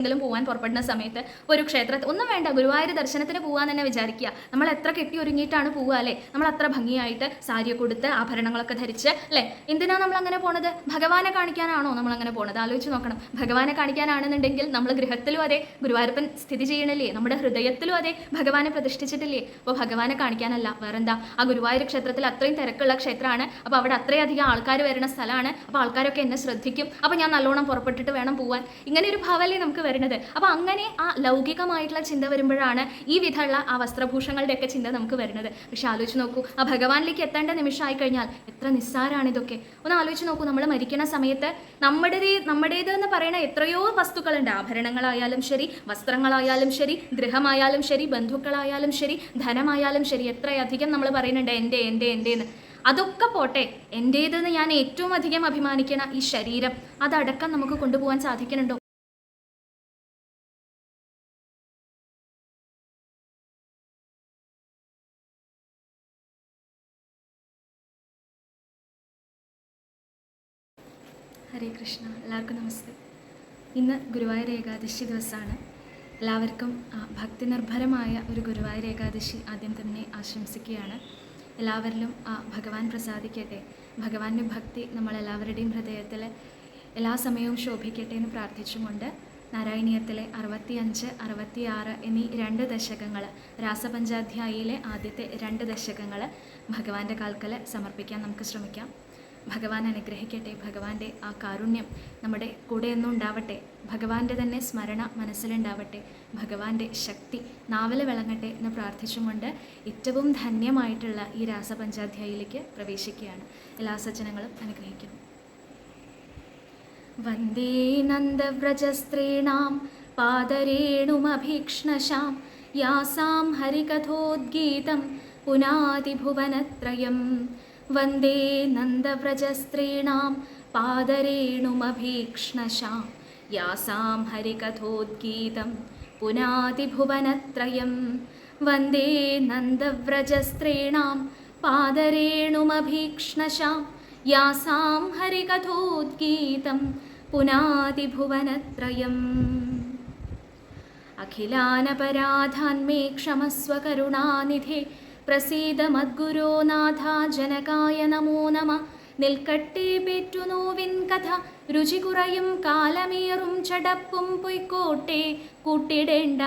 എങ്കിലും പോകാൻ പുറപ്പെടുന്ന സമയത്ത് ഒരു ക്ഷേത്രത്തിൽ ഒന്നും വേണ്ട ഗുരുവായൂർ ദർശനത്തിന് പോകാൻ തന്നെ വിചാരിക്കുക. നമ്മൾ എത്ര കെട്ടി ഒരുങ്ങിയിട്ടാണ് പോവുക അല്ലേ? നമ്മൾ അത്ര ഭംഗിയായിട്ട് സാരി കൊടുത്ത് ആഭരണങ്ങളൊക്കെ ധരിച്ച് അല്ലേ? എന്തിനാ നമ്മൾ അങ്ങനെ പോണത്? ഭഗവാനെ കാണിക്കാനാണോ നമ്മൾ അങ്ങനെ പോണത്? ആലോചിച്ച് നോക്കണം. ഭഗവാനെ കാണിക്കാനാണെന്നുണ്ടെങ്കിൽ നമ്മൾ ഗൃഹത്തിലും അതെ ഗുരുവായൂരപ്പൻ സ്ഥിതി ചെയ്യണില്ലേ? നമ്മുടെ ഹൃദയത്തിലും അതെ ഭഗവാനെ പ്രതിഷ്ഠിച്ചിട്ടില്ലേ? അപ്പോൾ ഭഗവാനെ കാണിക്കാനല്ല. വേറെന്താ? ആ ഗുരുവായൂർ ക്ഷേത്രത്തിൽ അത്രയും തിരക്കുള്ള ക്ഷേത്രമാണ്. അപ്പോൾ അവിടെ അത്രയധികം ആൾക്കാർ വരുന്ന സ്ഥലമാണ്. അപ്പോൾ ആൾക്കാരൊക്കെ എന്നെ ശ്രദ്ധിക്കും. അപ്പോൾ ഞാൻ നല്ലോണം പുറപ്പെട്ടിട്ട് വേണം പോവാൻ. ഇങ്ങനെ ഒരു ഭാവല്ലേ നമുക്ക് വരുന്നത്. അപ്പോൾ അങ്ങനെ ആ ലൗകികമായിട്ടുള്ള ചിന്ത വരുമ്പോഴാണ് ഈ വിധമുള്ള ആ വസ്ത്രഭൂഷങ്ങളുടെയൊക്കെ ചിന്ത നമുക്ക് വരുന്നത്. പക്ഷെ ആലോചിച്ച് നോക്കൂ ആ ഭഗവാനിലേക്ക് എത്തേണ്ട നിമിഷമായി കഴിഞ്ഞാൽ എത്ര നിസ്സാരാണ് ഇതൊക്കെ. ഒന്ന് ആലോചിച്ച് നോക്കൂ നമ്മൾ മരിക്കുന്ന സമയത്ത് നമ്മുടേത് നമ്മുടേത് എന്ന് പറയുന്ന എത്രയോ വസ്തുക്കളുണ്ട്. ആഭരണങ്ങളായാലും ശരി വസ്ത്രങ്ങളായാലും ശരി ഗൃഹമായാലും ശരി ബന്ധുക്കളായാലും ശരി ധനമായാലും ശരി എത്രയധികം നമ്മൾ പറയുന്നുണ്ട് എന്റെ എന്റെ എന്റെ എന്ന്. അതൊക്കെ പോട്ടെ എന്റേതെന്ന് ഞാൻ ഏറ്റവും അധികം അഭിമാനിക്കുന്ന ഈ ശരീരം അതടക്കം നമുക്ക് കൊണ്ടുപോകാൻ സാധിക്കുന്നുണ്ടോ? ഹരേ കൃഷ്ണ. എല്ലാവർക്കും നമസ്തേ. ഇന്ന് ഗുരുവായൂർ ഏകാദശി ദിവസമാണ്. എല്ലാവർക്കും ഭക്തി നിർഭരമായ ഒരു ഗുരുവായൂർ ഏകാദശി ആദ്യം തന്നെ ആശംസിക്കുകയാണ്. എല്ലാവരിലും ഭഗവാൻ പ്രസാദിക്കട്ടെ. ഭഗവാന്റെ ഭക്തി നമ്മളെല്ലാവരുടെയും ഹൃദയത്തിൽ എല്ലാ സമയവും ശോഭിക്കട്ടെ എന്ന് പ്രാർത്ഥിച്ചുകൊണ്ട് നാരായണീയത്തിലെ അറുപത്തിയഞ്ച് അറുപത്തിയാറ് എന്നീ രണ്ട് ദശകങ്ങൾ രാസപഞ്ചാധ്യായിയിലെ ആദ്യത്തെ രണ്ട് ദശകങ്ങൾ ഭഗവാന്റെ കാൽക്കൽ സമർപ്പിക്കാൻ നമുക്ക് ശ്രമിക്കാം. ഭഗവാൻ അനുഗ്രഹിക്കട്ടെ. ഭഗവാന്റെ ആ കാരുണ്യം നമ്മുടെ കൂടെ എന്നും ഉണ്ടാവട്ടെ. ഭഗവാന്റെ തന്നെ സ്മരണ മനസ്സിലുണ്ടാവട്ടെ. ഭഗവാന്റെ ശക്തി നാവൽ വിളങ്ങട്ടെ എന്ന് പ്രാർത്ഥിച്ചുകൊണ്ട് ഏറ്റവും ധന്യമായിട്ടുള്ള ഈ രാസപഞ്ചാധ്യായിലേക്ക് പ്രവേശിക്കുകയാണ്. എല്ലാ സജ്ജനങ്ങളും അനുഗ്രഹിക്കുന്നു. വന്ദേ നന്ദവ്രജസ്ത്രീണാം പാദരേണുമഭീക്ഷ്ണശാം യാസാം ഹരികഥോദ്ഗീതം പുനാതിഭുവനത്രയം वन्दे नन्दव्रजस्त्रीणां पादरेणुमभीक्ष्णशां यासां हरिकथोद्गीतं पुनातिभुवनत्रयं वन्दे नन्दव्रजस्त्रीणां पादरेणुमभीक्ष्णशां यासां हरिकथोद्गीतं पुनातिभुवनत्रयम्। अखिलानपराधान्मे क्षमस्वकरुणानिधे പ്രസീദ മദ്ഗുരോ നാഥ ജനകായ നമോ നമ. നിൽക്കട്ടെ പെറ്റുനോവിൻ കഥ. രുചി കുറയും കാലമേറും ചടപ്പും പൊയ്ക്കോട്ടെ. കൂട്ടിടേണ്ട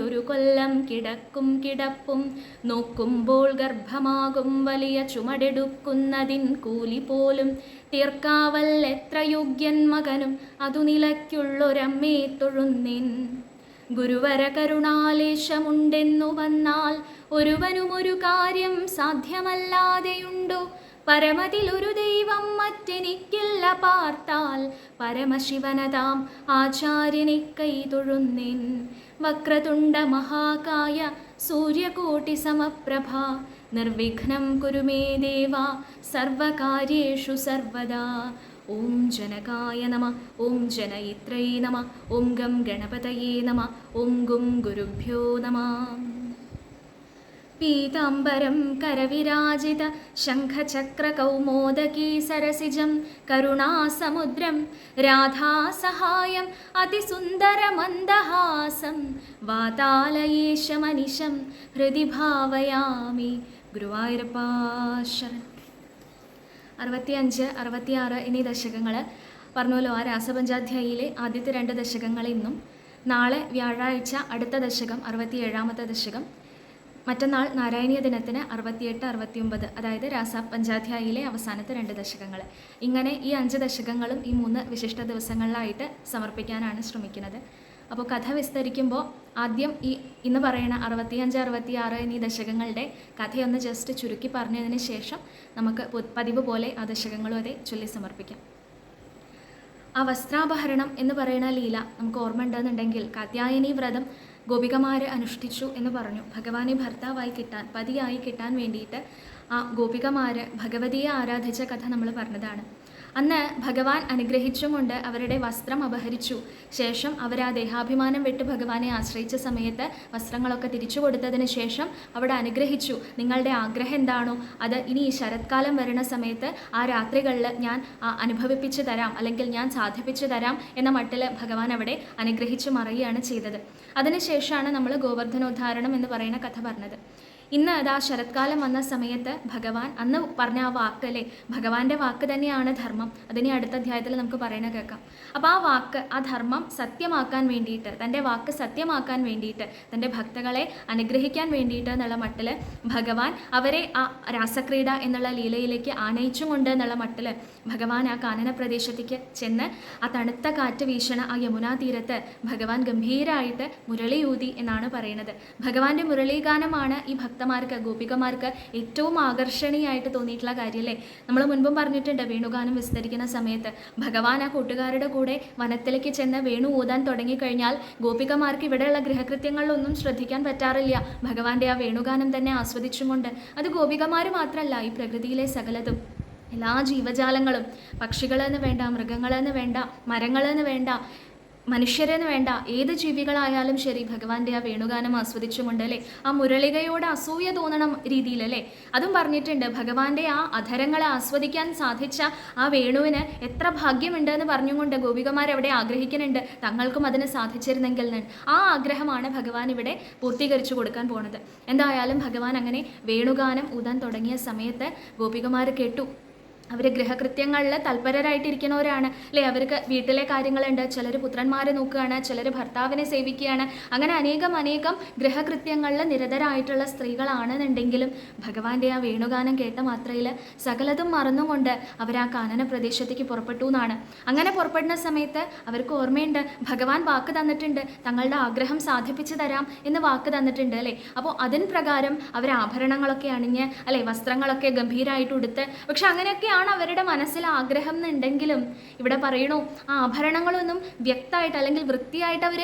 ഒരു കൊല്ലം കിടക്കും കിടപ്പും. നോക്കുമ്പോൾ ഗർഭമാകും വലിയ ചുമടെടുക്കുന്നതിൻ കൂലി പോലും. തീർക്കാവൽ എത്ര യോഗ്യൻ മകനും. അതു നിലയ്ക്കുള്ളൊരമ്മേ തൊഴുന്നിൻ. ഗുരുവര കരുണാലേശമുണ്ടെന്നു വന്നാൽ ഒരുവനും ഒരു കാര്യം സാധ്യമല്ലാതെയുണ്ടോ? പരമതിലൊരു ദൈവം മറ്റെനിക്കില്ല പാർത്താൽ പരമശിവനതാം ആചാര്യനെ കൈതൊഴുന്നിൻ. വക്രതുണ്ട മഹാകായ സൂര്യകോട്ടി സമപ്രഭ നിർവിഘ്നം കുരുമേ ദേവ സർവകാര്യേഷു സർവദാ. ഓം ജനകായ നമ ഓം ജനയിത്രൈ നമ ഓം ഗം ഗണപതയേ നമ ഓം ഗും ഗുരുഭ്യോ നമ. പീതാംബരം കരവിരാജിത ശംഖചക്രകൗമോദകീ സരസിജം കരുണാസമുദ്രം രാധാസഹായം അതിസുന്ദരമന്ദഹാസം വാതാലയേശമനിശം ഹൃദി ഭാവയാമി ഗുരുവായൂരപ്പാശരൻ അറുപത്തിയഞ്ച് അറുപത്തിയാറ് എന്നീ ദശകങ്ങൾ പറഞ്ഞല്ലോ ആ രാസപഞ്ചാധ്യായിയിലെ ആദ്യത്തെ രണ്ട് ദശകങ്ങൾ ഇന്നും. നാളെ വ്യാഴാഴ്ച അടുത്ത ദശകം അറുപത്തിയേഴാമത്തെ ദശകം. മറ്റന്നാൾ നാരായണീയ ദിനത്തിന് അറുപത്തിയെട്ട് അറുപത്തിയൊമ്പത് അതായത് രാസ രാസപഞ്ചാധ്യായിയിലെ അവസാനത്തെ രണ്ട് ദശകങ്ങൾ ഇങ്ങനെ ഈ അഞ്ച് ദശകങ്ങളും ഈ മൂന്ന് വിശിഷ്ട ദിവസങ്ങളിലായിട്ട് സമർപ്പിക്കാനാണ് ശ്രമിക്കുന്നത്. അപ്പോൾ കഥ വിസ്തരിക്കുമ്പോൾ ആദ്യം ഈ ഇന്ന് പറയുന്ന അറുപത്തിയഞ്ച് അറുപത്തിയാറ് എന്നീ ദശകങ്ങളുടെ കഥയൊന്ന് ജസ്റ്റ് ചുരുക്കി പറഞ്ഞതിന് ശേഷം നമുക്ക് പതിവ് പോലെ ആ ദശകങ്ങളും അതെ ചൊല്ലി സമർപ്പിക്കാം. ആ വസ്ത്രാപഹരണം എന്ന് പറയുന്ന ലീല നമുക്ക് ഓർമ്മ ഉണ്ടെന്നുണ്ടെങ്കിൽ കാത്യായനി വ്രതം ഗോപികമാര് അനുഷ്ഠിച്ചു എന്ന് പറഞ്ഞു. ഭഗവാനെ ഭർത്താവായി കിട്ടാൻ പതിയായി കിട്ടാൻ വേണ്ടിയിട്ട് ആ ഗോപികമാര് ഭഗവതിയെ ആരാധിച്ച കഥ നമ്മൾ പറഞ്ഞതാണ്. അന്ന് ഭഗവാൻ അനുഗ്രഹിച്ചുകൊണ്ട് അവരുടെ വസ്ത്രം അപഹരിച്ചു. ശേഷം അവർ ആ ദേഹാഭിമാനം വിട്ട് ഭഗവാനെ ആശ്രയിച്ച സമയത്ത് വസ്ത്രങ്ങളൊക്കെ തിരിച്ചു കൊടുത്തതിന് ശേഷം അവിടെ അനുഗ്രഹിച്ചു. നിങ്ങളുടെ ആഗ്രഹം എന്താണോ അത് ഇനി ഈ ശരത്കാലം വരുന്ന സമയത്ത് ആ രാത്രികളിൽ ഞാൻ അനുഭവിപ്പിച്ചു തരാം അല്ലെങ്കിൽ ഞാൻ സാധിപ്പിച്ചു തരാം എന്ന മട്ടിൽ ഭഗവാൻ അവിടെ അനുഗ്രഹിച്ചു മറയുകയാണ് ചെയ്തത്. അതിനുശേഷമാണ് നമ്മൾ ഗോവർദ്ധനോദ്ധാരണം എന്ന് പറയുന്ന കഥ പറഞ്ഞത്. ഇന്ന് അതാ ശരത്കാലം വന്ന സമയത്ത് ഭഗവാൻ അന്ന് പറഞ്ഞ ആ വാക്ക് അല്ലേ ഭഗവാന്റെ വാക്ക് തന്നെയാണ് ധർമ്മം. അതിനെ അടുത്ത അധ്യായത്തിൽ നമുക്ക് പറയണ കേൾക്കാം. അപ്പോൾ ആ വാക്ക് ആ ധർമ്മം സത്യമാക്കാൻ വേണ്ടിയിട്ട് തന്റെ വാക്ക് സത്യമാക്കാൻ വേണ്ടിയിട്ട് തന്റെ ഭക്തകളെ അനുഗ്രഹിക്കാൻ വേണ്ടിയിട്ട് എന്നുള്ള മട്ടിൽ ഭഗവാൻ അവരെ ആ രാസക്രീഡ എന്നുള്ള ലീലയിലേക്ക് ആനയിച്ചുകൊണ്ട് എന്നുള്ള മട്ടിൽ ഭഗവാൻ ആ കാനന പ്രദേശത്തേക്ക് ചെന്ന് ആ തണുത്ത കാറ്റ് വീശണ ആ യമുനാ തീരത്ത് ഭഗവാൻ ഗംഭീരമായിട്ട് മുരളിയൂതി എന്നാണ് പറയുന്നത്. ഭഗവാന്റെ മുരളീഗാനമാണ് ഈ ഭക്തമാർക്ക് ഗോപികമാർക്ക് ഏറ്റവും ആകർഷണീയമായിട്ട് തോന്നിയിട്ടുള്ള കാര്യമല്ലേ നമ്മൾ മുൻപും പറഞ്ഞിട്ടുണ്ട് വേണുഗാനം വിസ്തരിക്കുന്ന സമയത്ത് ഭഗവാൻ ആ കൂട്ടുകാരുടെ കൂടെ വനത്തിലേക്ക് ചെന്ന് വേണു ഊതാൻ തുടങ്ങിക്കഴിഞ്ഞാൽ ഗോപികമാർക്ക് ഇവിടെയുള്ള ഗൃഹകൃത്യങ്ങളിലൊന്നും ശ്രദ്ധിക്കാൻ പറ്റാറില്ല. ഭഗവാന്റെ ആ വേണുഗാനം തന്നെ ആസ്വദിച്ചുകൊണ്ട് അത് ഗോപികമാർ മാത്രമല്ല ഈ പ്രകൃതിയിലെ സകലതും. എല്ലാ ജീവജാലങ്ങളും പക്ഷികളെന്ന് വേണ്ട മൃഗങ്ങളെന്ന് വേണ്ട മരങ്ങളെന്ന് വേണ്ട മനുഷ്യരെന്ന് വേണ്ട ഏത് ജീവികളായാലും ശരി ഭഗവാന്റെ ആ വേണുഗാനം ആസ്വദിച്ചുകൊണ്ട് അല്ലേ? ആ മുരളികയോട് അസൂയ തോന്നണം രീതിയിലല്ലേ അതും പറഞ്ഞിട്ടുണ്ട് ഭഗവാന്റെ ആ അധരങ്ങളെ ആസ്വദിക്കാൻ സാധിച്ച ആ വേണുവിന് എത്ര ഭാഗ്യമുണ്ട് എന്ന് പറഞ്ഞുകൊണ്ട് ഗോപികമാർ അവിടെ ആഗ്രഹിക്കുന്നുണ്ട്. തങ്ങൾക്കും അതിന് സാധിച്ചിരുന്നെങ്കിൽ. ആ ആഗ്രഹമാണ് ഭഗവാൻ ഇവിടെ പൂർത്തീകരിച്ചു കൊടുക്കാൻ പോണത്. എന്തായാലും ഭഗവാൻ അങ്ങനെ വേണുഗാനം ഊതാൻ തുടങ്ങിയ സമയത്ത് ഗോപികമാർ കേട്ടു. അവർ ഗൃഹകൃത്യങ്ങളിൽ തൽപരരായിട്ടിരിക്കുന്നവരാണ്. അല്ലേ? അവർക്ക് വീട്ടിലെ കാര്യങ്ങളുണ്ട്. ചിലർ പുത്രന്മാരെ നോക്കുകയാണ്. ചിലർ ഭർത്താവിനെ സേവിക്കുകയാണ്. അങ്ങനെ അനേകം അനേകം ഗൃഹകൃത്യങ്ങളിൽ നിരതരായിട്ടുള്ള സ്ത്രീകളാണെന്നുണ്ടെങ്കിലും ഭഗവാന്റെ ആ വേണുഗാനം കേട്ട മാത്രയിൽ സകലതും മറന്നുകൊണ്ട് അവർ ആ കാനന പ്രദേശത്തേക്ക് പുറപ്പെട്ടു എന്നാണ്. അങ്ങനെ പുറപ്പെടുന്ന സമയത്ത് അവർക്ക് ഓർമ്മയുണ്ട് ഭഗവാൻ വാക്ക് തന്നിട്ടുണ്ട്. തങ്ങളുടെ ആഗ്രഹം സാധിപ്പിച്ചു തരാം എന്ന് വാക്ക് തന്നിട്ടുണ്ട് അല്ലേ? അപ്പോൾ അതിന് പ്രകാരം അവർ ആഭരണങ്ങളൊക്കെ അണിഞ്ഞ് അല്ലെ? വസ്ത്രങ്ങളൊക്കെ ഗംഭീരമായിട്ട് ഉടുത്ത്. പക്ഷെ അങ്ങനെയൊക്കെയാണ് അവരുടെ മനസ്സിൽ ആഗ്രഹം എന്നുണ്ടെങ്കിലും ഇവിടെ പറയണു ആ ആഭരണങ്ങളൊന്നും വ്യക്തമായിട്ട് അല്ലെങ്കിൽ വൃത്തിയായിട്ട് അവർ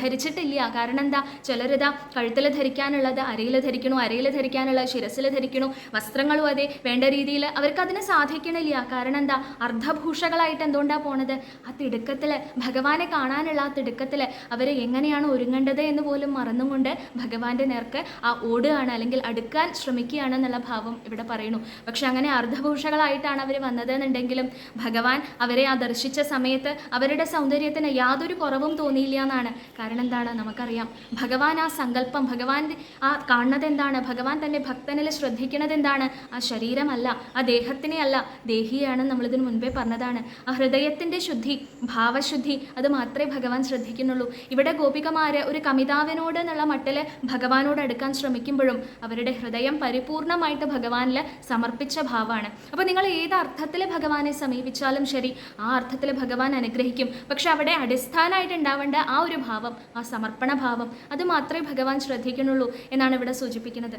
ധരിച്ചിട്ടില്ല. കാരണം എന്താ? ചിലരിതാ കഴുത്തിൽ ധരിക്കാനുള്ളത് അരയിൽ ധരിക്കണു അരയിൽ ധരിക്കാനുള്ളത് ശിരസിൽ ധരിക്കണു വസ്ത്രങ്ങളും അതെ വേണ്ട രീതിയിൽ അവർക്ക് അതിന് സാധിക്കണില്ല. കാരണം എന്താ? അർദ്ധഭൂഷകളായിട്ട് എന്തുകൊണ്ടാണ് പോണത്? ആ തിടുക്കത്തിൽ ഭഗവാനെ കാണാനുള്ള ആ തിടുക്കത്തിൽ അവർ എങ്ങനെയാണ് ഒരുങ്ങേണ്ടത് എന്ന് പോലും മറന്നുകൊണ്ട് ഭഗവാന്റെ നേർക്ക് ആ ഓടുകയാണ് അല്ലെങ്കിൽ അടുക്കാൻ ശ്രമിക്കുകയാണ് എന്നുള്ള ഭാവം ഇവിടെ പറയുന്നു പക്ഷെ അങ്ങനെ അർദ്ധഭൂഷകളായിട്ടാണ് അവർ വന്നതെന്നുണ്ടെങ്കിലും ഭഗവാൻ അവരെ ആ ദർശിച്ച സമയത്ത് അവരുടെ സൗന്ദര്യത്തിന് യാതൊരു കുറവും തോന്നിയില്ല എന്നാണ്. കാരണം എന്താണ്? നമുക്കറിയാം. ഭഗവാൻ ആ സങ്കല്പം ഭഗവാൻ ആ കാണുന്നത് എന്താണ് ഭഗവാൻ തന്റെ ഭക്തനിൽ ശ്രദ്ധിക്കുന്നത് എന്താണ് ആ ശരീരമല്ല ആ ദേഹത്തിനെ അല്ല ദേഹിയാണ് നമ്മളിതിന് മുൻപേ പറഞ്ഞതാണ്. ആ ഹൃദയത്തിന്റെ ശുദ്ധി ഭാവശുദ്ധി അത് മാത്രമേ ഭഗവാൻ ശ്രദ്ധിക്കുന്നുള്ളൂ. ഇവിടെ ഗോപികമാര് ഒരു കമിതാവിനോട് എന്നുള്ള മട്ടിൽ ഭഗവാനോട് അടുക്കാൻ ശ്രമിക്കുമ്പോഴും അവരുടെ ഹൃദയം പരിപൂർണമായിട്ട് ഭഗവാനിൽ സമർപ്പിച്ച ഭാവമാണ്. അപ്പോൾ നിങ്ങൾ ഏത് അർത്ഥത്തിൽ ഭഗവാനെ സമീപിച്ചാലും ശരി ആ അർത്ഥത്തിൽ ഭഗവാൻ അനുഗ്രഹിക്കും. പക്ഷെ അവിടെ അടിസ്ഥാനമായിട്ട് ഉണ്ടാവേണ്ട ആ ഒരു ഭാവം ആ സമർപ്പണ ഭാവം അത് മാത്രമേ ഭഗവാൻ ശ്രദ്ധിക്കുന്നുള്ളൂ എന്നാണ് ഇവിടെ സൂചിപ്പിക്കുന്നത്.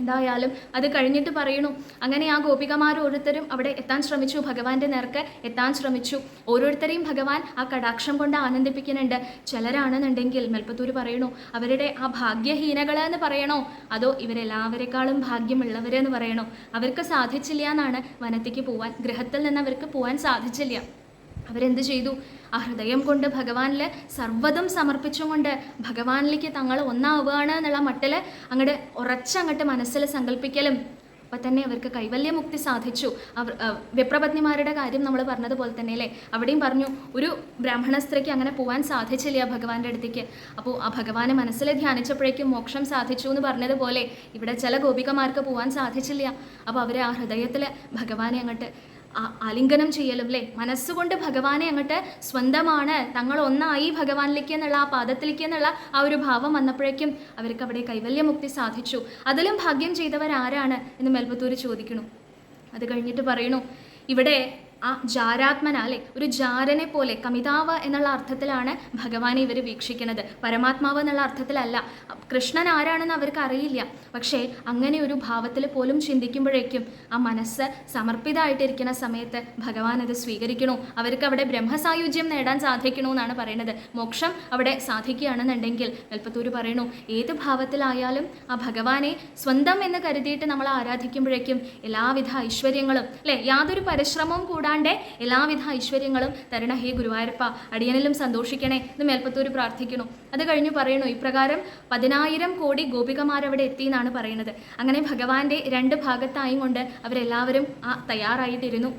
എന്തായാലും അത് കഴിഞ്ഞിട്ട് പറയണു അങ്ങനെ ആ ഗോപികമാർ ഓരോരുത്തരും അവിടെ എത്താൻ ശ്രമിച്ചു. ഭഗവാന്റെ നേർക്ക് എത്താൻ ശ്രമിച്ചു. ഓരോരുത്തരെയും ഭഗവാൻ ആ കടാക്ഷം കൊണ്ട് ആനന്ദിപ്പിക്കുന്നുണ്ട്. ചിലരാണെന്നുണ്ടെങ്കിൽ മെൽപ്പത്തൂർ പറയണു അവരുടെ ആ ഭാഗ്യഹീനകൾ എന്ന് പറയണോ? അതോ ഇവരെല്ലാവരെക്കാളും ഭാഗ്യമുള്ളവരെന്ന് പറയണോ? അവർക്ക് സാധിച്ചില്ല എന്നാണ് വനത്തേക്ക് പോവാൻ ഗൃഹത്തിൽ നിന്ന് അവർക്ക് പോവാൻ സാധിച്ചില്ല. അവരെന്ത് ചെയ്തു? ആ ഹൃദയം കൊണ്ട് ഭഗവാനിൽ സർവതും സമർപ്പിച്ചുകൊണ്ട് ഭഗവാനിലേക്ക് തങ്ങൾ ഒന്നാവുകയാണ് എന്നുള്ള മട്ടിൽ അങ്ങോട്ട് ഉറച്ചങ്ങോട്ട് മനസ്സിൽ സങ്കല്പിക്കലും അപ്പം തന്നെ അവർക്ക് കൈവല്യമുക്തി സാധിച്ചു. അവർ വിപ്രപത്നിമാരുടെ കാര്യം നമ്മൾ പറഞ്ഞതുപോലെ തന്നെ അല്ലേ? അവിടെയും പറഞ്ഞു ഒരു ബ്രാഹ്മണ സ്ത്രീക്ക് അങ്ങനെ പോകാൻ സാധിച്ചില്ല ഭഗവാന്റെ അടുത്തേക്ക്. അപ്പോൾ ആ ഭഗവാനെ മനസ്സിൽ ധ്യാനിച്ചപ്പോഴേക്കും മോക്ഷം സാധിച്ചു എന്ന് പറഞ്ഞതുപോലെ ഇവിടെ ചില ഗോപികമാർക്ക് പോകാൻ സാധിച്ചില്ല. അപ്പോൾ അവർ ആ ഹൃദയത്തിൽ ഭഗവാനെ അങ്ങോട്ട് ആലിംഗനം ചെയ്യലും അല്ലേ മനസ്സുകൊണ്ട് ഭഗവാനെ അങ്ങോട്ട് സ്വന്തമാണ്. തങ്ങൾ ഒന്നായി ഭഗവാനിലേക്ക് എന്നുള്ള ആ പാദത്തിലേക്ക് എന്നുള്ള ആ ഒരു ഭാവം വന്നപ്പോഴേക്കും അവർക്ക് അവിടെ കൈവല്യമുക്തി സാധിച്ചു. അതിലും ഭാഗ്യം ചെയ്തവരാരാണ് എന്ന് മെൽപ്പത്തൂർ ചോദിക്കണു അത് കഴിഞ്ഞിട്ട് പറയണു ഇവിടെ ആ ജാരാത്മന അല്ലെ ഒരു ജാരനെ പോലെ കമിതാവ് എന്നുള്ള അർത്ഥത്തിലാണ് ഭഗവാനെ ഇവർ വീക്ഷിക്കുന്നത്. പരമാത്മാവ് എന്നുള്ള അർത്ഥത്തിലല്ല. കൃഷ്ണൻ ആരാണെന്ന് അവർക്ക് അറിയില്ല. പക്ഷേ അങ്ങനെ ഒരു ഭാവത്തിൽ പോലും ചിന്തിക്കുമ്പോഴേക്കും ആ മനസ്സ് സമർപ്പിതമായിട്ടിരിക്കുന്ന സമയത്ത് ഭഗവാൻ അത് സ്വീകരിക്കണു. അവർക്ക് അവിടെ ബ്രഹ്മസായുജ്യം നേടാൻ സാധിക്കണോ എന്നാണ് പറയുന്നത്. മോക്ഷം അവിടെ സാധിക്കുകയാണെന്നുണ്ടെങ്കിൽ വെൽപ്പത്തൂര് പറയണു ഏത് ഭാവത്തിലായാലും ആ ഭഗവാനെ സ്വന്തം എന്ന് കരുതിയിട്ട് നമ്മൾ ആരാധിക്കുമ്പോഴേക്കും എല്ലാവിധ ഐശ്വര്യങ്ങളും അല്ലെ യാതൊരു പരിശ്രമവും കൂടാതെ കൂടാണ്ട് എല്ലാവിധ ഐശ്വര്യങ്ങളും തരണ. ഹേ ഗുരുവായൂരപ്പ അടിയനിലും സന്തോഷിക്കണേ എന്ന് മേൽപ്പത്തൂർ പ്രാർത്ഥിക്കുന്നു. അത് കഴിഞ്ഞു പറയണു ഇപ്രകാരം പതിനായിരം കോടി ഗോപികമാർ അവിടെ എത്തി എന്നാണ് പറയുന്നത്. അങ്ങനെ ഭഗവാന്റെ രണ്ട് ഭാഗത്തായും കൊണ്ട് അവരെല്ലാവരും ആ തയ്യാറായിട്ടിരുന്നു.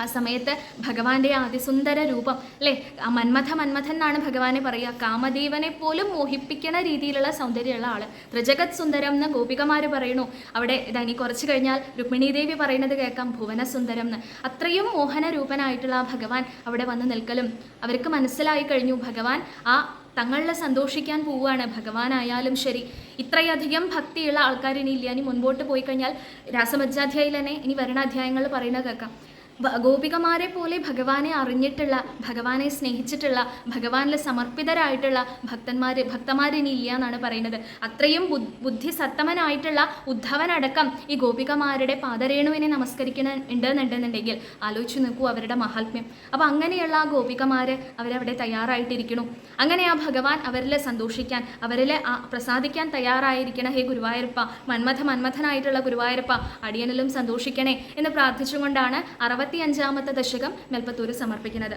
ആ സമയത്ത് ഭഗവാന്റെ അതിസുന്ദര രൂപം അല്ലേ? മന്മഥ മന്മഥൻ എന്നാണ് ഭഗവാനെ പറയുക. കാമദേവനെ പോലും മോഹിപ്പിക്കുന്ന രീതിയിലുള്ള സൗന്ദര്യമുള്ള ആൾ. ത്രിജഗത് സുന്ദരം എന്ന് ഗോപികമാര് പറയണു അവിടെ ഇതാ ഇനി കുറച്ച് കഴിഞ്ഞാൽ രുക്മിണി ദേവി പറയുന്നത് കേൾക്കാം ഭുവന സുന്ദരം എന്ന്. അത്രയും മോഹന രൂപനായിട്ടുള്ള ആ ഭഗവാൻ അവിടെ വന്ന് നിൽക്കലും അവർക്ക് മനസ്സിലായി കഴിഞ്ഞു. ഭഗവാൻ ആ തങ്ങളെ സന്തോഷിക്കാൻ പോവുകയാണ്. ഭഗവാനായാലും ശരി. ഇത്രയധികം ഭക്തിയുള്ള ആൾക്കാരിനി ഇല്ല. ഇനി മുൻപോട്ട് പോയി കഴിഞ്ഞാൽ രാസമജ്ജാധ്യായിൽ തന്നെ ഇനി വരണ അധ്യായങ്ങൾ പറയുന്നത് കേൾക്കാം. ഗോപികമാരെ പോലെ ഭഗവാനെ അറിഞ്ഞിട്ടുള്ള ഭഗവാനെ സ്നേഹിച്ചിട്ടുള്ള ഭഗവാനിൽ സമർപ്പിതരായിട്ടുള്ള ഭക്തന്മാർ ഭക്തന്മാരിനി ഇല്ല എന്നാണ് പറയുന്നത്. അത്രയും ബുദ്ധി സത്തമനായിട്ടുള്ള ഉദ്ധവനടക്കം ഈ ഗോപികമാരുടെ പാദരേണുവിനെ നമസ്കരിക്കണ ഉണ്ടെന്നുണ്ടെന്നുണ്ടെങ്കിൽ ആലോചിച്ച് നോക്കൂ അവരുടെ മഹാത്മ്യം. അപ്പം അങ്ങനെയുള്ള ആ ഗോപികമാർ അവരവിടെ തയ്യാറായിട്ടിരിക്കണു അങ്ങനെ ആ ഭഗവാൻ അവരിൽ സന്തോഷിക്കാൻ അവരിൽ പ്രസാദിക്കാൻ തയ്യാറായിരിക്കണ ഹേ ഗുരുവായൂരപ്പ മന്മഥ മന്മഥനായിട്ടുള്ള ഗുരുവായൂരപ്പ അടിയനിലും സന്തോഷിക്കണേ എന്ന് പ്രാർത്ഥിച്ചുകൊണ്ടാണ് അറുപത്തി അഞ്ചാമത്തെ ദശകം മെൽപ്പത്തൂര് സമർപ്പിക്കുന്നത്.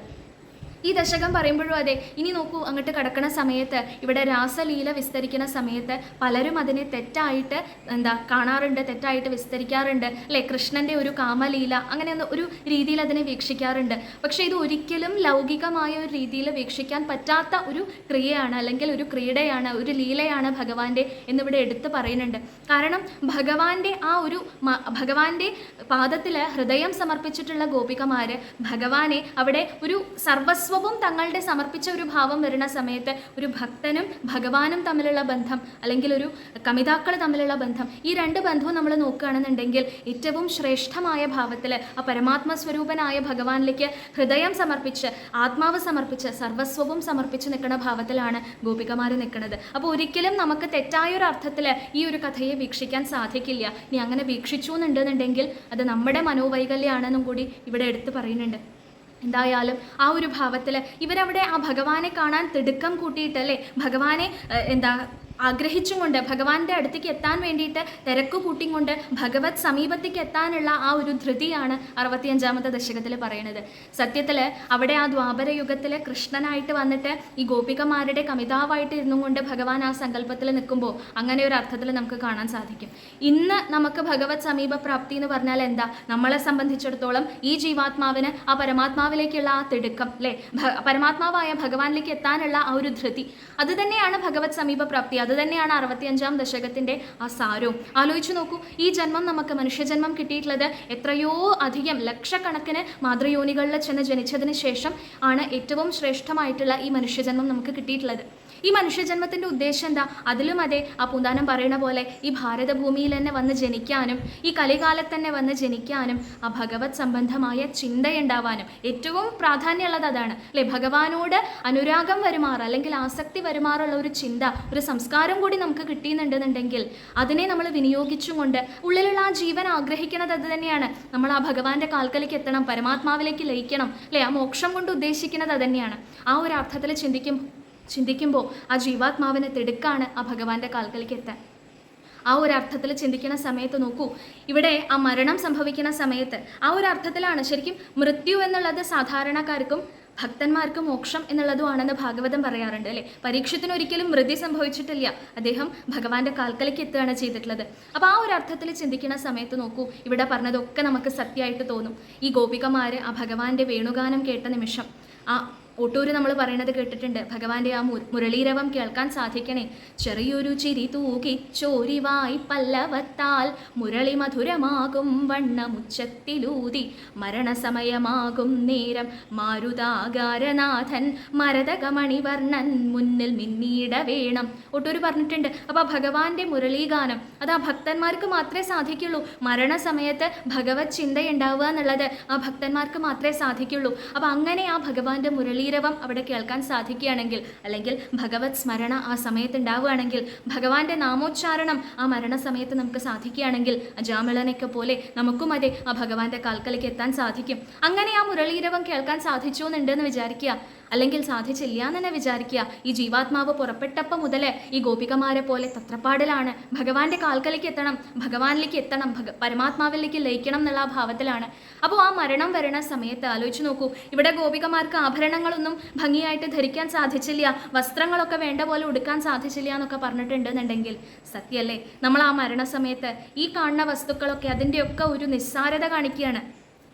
ഈ ദശകം പറയുമ്പോഴും അതെ ഇനി നോക്കൂ അങ്ങോട്ട് കടക്കുന്ന സമയത്ത് ഇവിടെ രാസലീല വിസ്തരിക്കുന്ന സമയത്ത് പലരും അതിനെ തെറ്റായിട്ട് എന്താ കാണാറുണ്ട് തെറ്റായിട്ട് വിസ്തരിക്കാറുണ്ട്. അല്ലേ കൃഷ്ണന്റെ ഒരു കാമലീല അങ്ങനെ ഒരു രീതിയിൽ അതിനെ വീക്ഷിക്കാറുണ്ട്. പക്ഷെ ഇത് ഒരിക്കലും ലൗകികമായ ഒരു രീതിയിൽ വീക്ഷിക്കാൻ പറ്റാത്ത ഒരു ക്രിയയാണ് അല്ലെങ്കിൽ ഒരു ക്രീഡയാണ് ഒരു ലീലയാണ് ഭഗവാന്റെ എന്നിവിടെ എടുത്തു പറയുന്നുണ്ട്. കാരണം ഭഗവാന്റെ ആ ഒരു ഭഗവാന്റെ പാദത്തിൽ ഹൃദയം സമർപ്പിച്ചിട്ടുള്ള ഗോപികമാര് ഭഗവാനെ അവിടെ ഒരു സർവസ്വവും തങ്ങളുടെ സമർപ്പിച്ച ഒരു ഭാവം വരുന്ന സമയത്ത് ഒരു ഭക്തനും ഭഗവാനും തമ്മിലുള്ള ബന്ധം അല്ലെങ്കിൽ ഒരു കമിതാക്കൾ തമ്മിലുള്ള ബന്ധം ഈ രണ്ട് ബന്ധവും നമ്മൾ നോക്കുകയാണെന്നുണ്ടെങ്കിൽ ഏറ്റവും ശ്രേഷ്ഠമായ ഭാവത്തിൽ ആ പരമാത്മ സ്വരൂപനായ ഭഗവാനിലേക്ക് ഹൃദയം സമർപ്പിച്ച് ആത്മാവ് സമർപ്പിച്ച് സർവസ്വവും സമർപ്പിച്ച് നിൽക്കുന്ന ഭാവത്തിലാണ് ഗോപികമാർ നിൽക്കുന്നത്. അപ്പോൾ ഒരിക്കലും നമുക്ക് തെറ്റായ ഒരു അർത്ഥത്തിൽ ഈ ഒരു കഥയെ വീക്ഷിക്കാൻ സാധിക്കില്ല. ഇനി അങ്ങനെ വീക്ഷിച്ചു എന്നുണ്ടെന്നുണ്ടെങ്കിൽ അത് നമ്മുടെ മനോവൈകല്യമാണെന്നും കൂടി ഇവിടെ എടുത്തു പറയുന്നുണ്ട്. എന്തായാലും ആ ഒരു ഭാവത്തിൽ ഇവരവിടെ ആ ഭഗവാനെ കാണാൻ തിടുക്കം കൂട്ടിയിട്ടല്ലേ? ഭഗവാനെ എന്താ ആഗ്രഹിച്ചും കൊണ്ട് ഭഗവാന്റെ അടുത്തേക്ക് എത്താൻ വേണ്ടിയിട്ട് തിരക്ക് കൂട്ടിയും കൊണ്ട് ഭഗവത് സമീപത്തേക്ക് എത്താനുള്ള ആ ഒരു ധൃതിയാണ് അറുപത്തിയഞ്ചാമത്തെ ദശകത്തിൽ പറയുന്നത് സത്യത്തിൽ അവിടെ ആ ദ്വാപര യുഗത്തിൽ കൃഷ്ണനായിട്ട് വന്നിട്ട് ഈ ഗോപികമാരുടെ കമിതാവായിട്ട് ഇരുന്നും കൊണ്ട് ഭഗവാൻ ആ സങ്കല്പത്തിൽ നിൽക്കുമ്പോൾ അങ്ങനെ ഒരു അർത്ഥത്തിൽ നമുക്ക് കാണാൻ സാധിക്കും. ഇന്ന് നമുക്ക് ഭഗവത് സമീപ പ്രാപ്തി എന്ന് പറഞ്ഞാൽ എന്താ? നമ്മളെ സംബന്ധിച്ചിടത്തോളം ഈ ജീവാത്മാവിന് ആ പരമാത്മാവിലേക്കുള്ള ആ തിടുക്കം അല്ലേ? പരമാത്മാവായ ഭഗവാനിലേക്ക് എത്താനുള്ള ആ ഒരു ധൃതി. അത് തന്നെയാണ് ഭഗവത് സമീപ പ്രാപ്തി അത് തന്നെയാണ് അറുപത്തിയഞ്ചാം ദശകത്തിന്റെ ആ സാരവും. ആലോചിച്ചു നോക്കൂ ഈ ജന്മം നമുക്ക് മനുഷ്യജന്മം കിട്ടിയിട്ടുള്ളത് എത്രയോ അധികം ലക്ഷക്കണക്കിന് മാതൃയോനികളിൽ ചെന്ന് ജനിച്ചതിന് ശേഷം ആണ് ഏറ്റവും ശ്രേഷ്ഠമായിട്ടുള്ള ഈ മനുഷ്യജന്മം നമുക്ക് കിട്ടിയിട്ടുള്ളത്. ഈ മനുഷ്യജന്മത്തിന്റെ ഉദ്ദേശം എന്താ? അതിലും അതെ ആ പൂന്താനം പറയുന്ന പോലെ ഈ ഭാരതഭൂമിയിൽ തന്നെ വന്ന് ജനിക്കാനും ഈ കലികാലത്ത് തന്നെ വന്ന് ജനിക്കാനും ആ ഭഗവത് സംബന്ധമായ ചിന്തയുണ്ടാവാനും ഏറ്റവും പ്രാധാന്യമുള്ളത് അതാണ്. അല്ലെ? ഭഗവാനോട് അനുരാഗം വരുമാറ അല്ലെങ്കിൽ ആസക്തി വരുമാറുള്ള ഒരു ചിന്ത ഒരു സംസ്കാരം കൂടി നമുക്ക് കിട്ടിയെന്നുണ്ടെന്നുണ്ടെങ്കിൽ അതിനെ നമ്മൾ വിനിയോഗിച്ചും കൊണ്ട് ഉള്ളിലുള്ള ആ ജീവൻ ആഗ്രഹിക്കുന്നത് അത് തന്നെയാണ്. നമ്മൾ ആ ഭഗവാന്റെ കാൽക്കലേക്ക് എത്തണം പരമാത്മാവിലേക്ക് ലയിക്കണം അല്ലെ? ആ മോക്ഷം കൊണ്ട് ഉദ്ദേശിക്കുന്നത് അത് തന്നെയാണ്. ആ ഒരു അർത്ഥത്തിൽ ചിന്തിക്കും ചിന്തിക്കുമ്പോൾ ആ ജീവാത്മാവിനെ തിടുക്കാണ് ആ ഭഗവാന്റെ കാൽക്കലേക്ക് എത്താൻ ആ ഒരു അർത്ഥത്തിൽ ചിന്തിക്കുന്ന സമയത്ത് നോക്കൂ ഇവിടെ ആ മരണം സംഭവിക്കുന്ന സമയത്ത് ആ ഒരു അർത്ഥത്തിലാണ് ശരിക്കും മൃത്യു എന്നുള്ളത് സാധാരണക്കാർക്കും ഭക്തന്മാർക്ക് മോക്ഷം എന്നുള്ളതുമാണെന്ന് ഭാഗവതം പറയാറുണ്ട് അല്ലേ? പരീക്ഷത്തിന് ഒരിക്കലും മൃതി സംഭവിച്ചിട്ടില്ല. അദ്ദേഹം ഭഗവാന്റെ കാൽക്കലേക്ക് എത്തുകയാണ് ചെയ്തിട്ടുള്ളത്. അപ്പോൾ ആ ഒരു അർത്ഥത്തിൽ ചിന്തിക്കുന്ന സമയത്ത് നോക്കൂ ഇവിടെ പറഞ്ഞതൊക്കെ നമുക്ക് സത്യമായിട്ട് തോന്നും. ഈ ഗോപികമാര് ആ ഭഗവാന്റെ വേണുഗാനം കേട്ട നിമിഷം ആ ഒട്ടൂര് നമ്മൾ പറയുന്നത് കേട്ടിട്ടുണ്ട്. ഭഗവാന്റെ ആ മുരളീരവം കേൾക്കാൻ സാധിക്കണേ. ചെറിയൊരു ചിരി തൂകി ചോരിവായി പല്ലവത്താൽ മുരളി മധുരമാകും വണ്ണമുച്ചത്തിലൂതി. മരണസമയമാകും നേരം മാരുതാകാരനാഥൻ മരതകമണിവർണൻ മുന്നിൽ മിന്നീട വേണം. ഒട്ടൂര് പറഞ്ഞിട്ടുണ്ട്. അപ്പോൾ ഭഗവാന്റെ മുരളീഗാനം അത് ആ ഭക്തന്മാർക്ക് മാത്രമേ സാധിക്കുള്ളൂ. മരണസമയത്ത് ഭഗവത് ചിന്തയുണ്ടാവുക എന്നുള്ളത് ആ ഭക്തന്മാർക്ക് മാത്രമേ സാധിക്കുള്ളൂ. അപ്പോൾ അങ്ങനെ ആ ഭഗവാന്റെ മുരളീരവം അവിടെ കേൾക്കാൻ സാധിക്കുകയാണെങ്കിൽ അല്ലെങ്കിൽ ഭഗവത് സ്മരണ ആ സമയത്ത് ഉണ്ടാവുകയാണെങ്കിൽ ഭഗവാന്റെ നാമോച്ചാരണം ആ മരണസമയത്ത് നമുക്ക് സാധിക്കുകയാണെങ്കിൽ അജാമിളനൊക്കെ പോലെ നമുക്കും അതെ ആ ഭഗവാന്റെ കാൽക്കലേക്ക് എത്താൻ സാധിക്കും. അങ്ങനെ ആ മുരളീരവം കേൾക്കാൻ സാധിച്ചു എന്നുണ്ടെന്ന് വിചാരിക്കുക. അല്ലെങ്കിൽ സാധിച്ചില്ല എന്ന് തന്നെ വിചാരിക്കുക. ഈ ജീവാത്മാവ് പുറപ്പെട്ടപ്പോൾ മുതലേ ഈ ഗോപികമാരെ പോലെ തത്രപ്പാടിലാണ്. ഭഗവാന്റെ കാൽക്കലേക്ക് എത്തണം ഭഗവാനിലേക്ക് എത്തണം ഭഗ പരമാത്മാവിലേക്ക് ലയിക്കണം എന്നുള്ള ആ ഭാവത്തിലാണ്. അപ്പോൾ ആ മരണം വരണ സമയത്ത് ആലോചിച്ച് നോക്കൂ. ഇവിടെ ഗോപികമാർക്ക് ആഭരണങ്ങളൊന്നും ഭംഗിയായിട്ട് ധരിക്കാൻ സാധിച്ചില്ല. വസ്ത്രങ്ങളൊക്കെ വേണ്ട പോലെ ഉടുക്കാൻ സാധിച്ചില്ല എന്നൊക്കെ പറഞ്ഞിട്ടുണ്ടെന്നുണ്ടെങ്കിൽ സത്യല്ലേ നമ്മൾ ആ മരണസമയത്ത് ഈ കാണുന്ന വസ്തുക്കളൊക്കെ അതിന്റെയൊക്കെ ഒരു നിസ്സാരത കാണിക്കുകയാണ്.